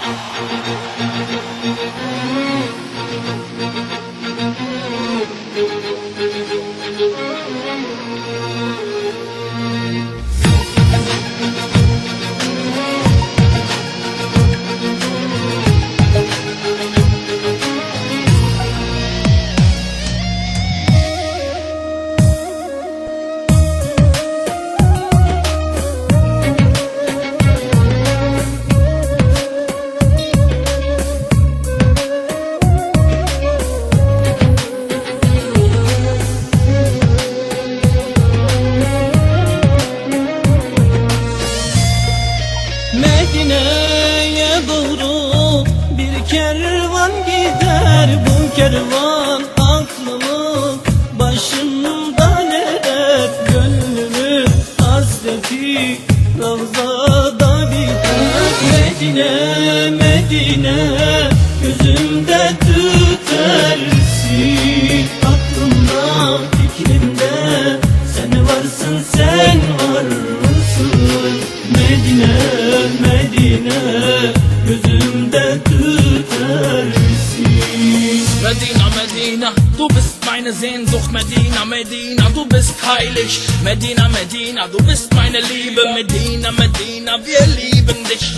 Medine'ye kervan gider Bu kervan aklımı başımdan eder Gönlümü hasreti Ravzada biter Medine, Medine Gözümde tütersin meine Sehnsucht, Medina, Medina, du bist heilig. Medina, Medina, du bist meine Liebe, Medina, Medina, wir lieben dich.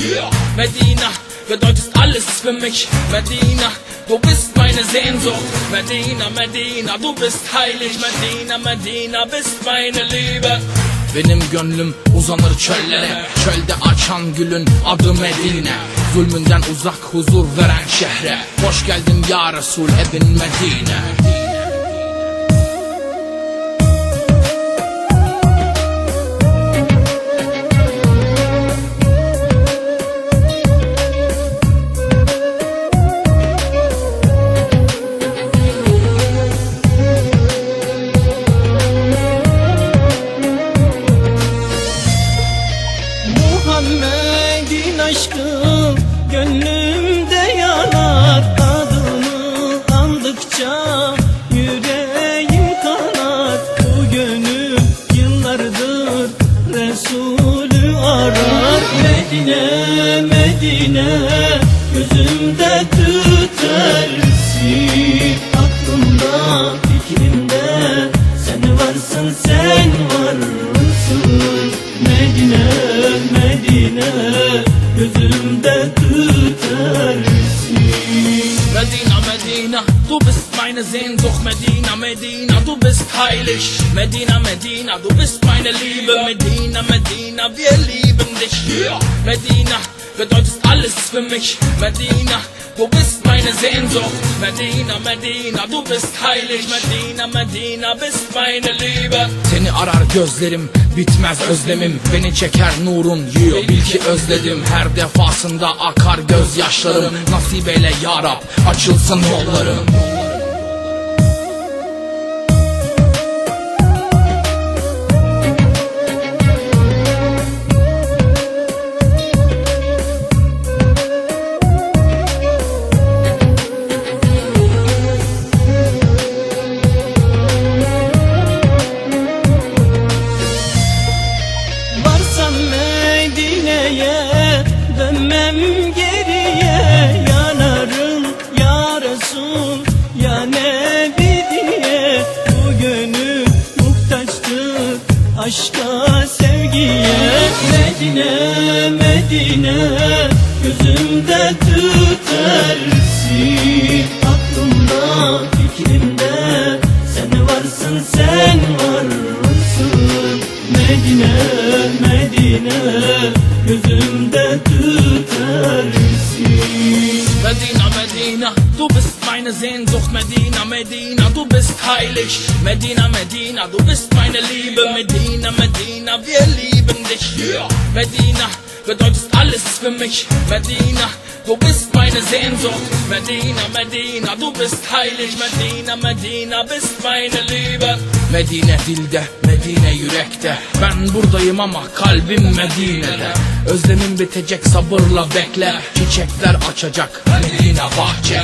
Medina, bedeutest alles für mich, Medina, du bist meine Sehnsucht, Medina, Medina, du bist heilig, Medina, Medina, bist meine Liebe. Benim gönlüm uzanır çöllere. Çölde açan gülün adı Medine. Zulmünden uzak huzur veren şehre. Hoş geldin ya Resul evin Medine começo Medina, Medina, du bist meine Sehnsucht, Medina, Medina, du bist heilig. Medina, Medina, du bist meine Liebe, Medina, Medina, wir lieben dich. Medina, bedeutest alles für mich, Medina, du bist meine Sehnsucht, Medina, Medina, du bist heilig, Medina, Medina, bist meine Liebe. Seni arar gözlerim, bitmez özlemim, beni çeker nurun yiyor, bil ki özledim. Her defasında akar gözyaşlarım, nasip eyle ya Rab, açılsın yollarım. Aşka sevgiye Medine Medine gözümde tütersin. Aklımda fikrimde sen varsın sen varsın. Medine, Medine gözümde tütersin Medina, Medina, du bist meine Sehnsucht, Medina, Medina, du bist heilig. Medina, Medina, du bist meine Liebe, Medina, Medina, wir lieben dich. Medina, bedeutest alles für mich, Medina, du bist meine Sehnsucht, Medina, Medina, du bist heilig, Medina, Medina, bist meine Liebe. Medine dilde, Medine yürekte. Ben buradayım ama kalbim Medine'de. Özlemim bitecek sabırla bekle. Çiçekler açacak Medine bahçe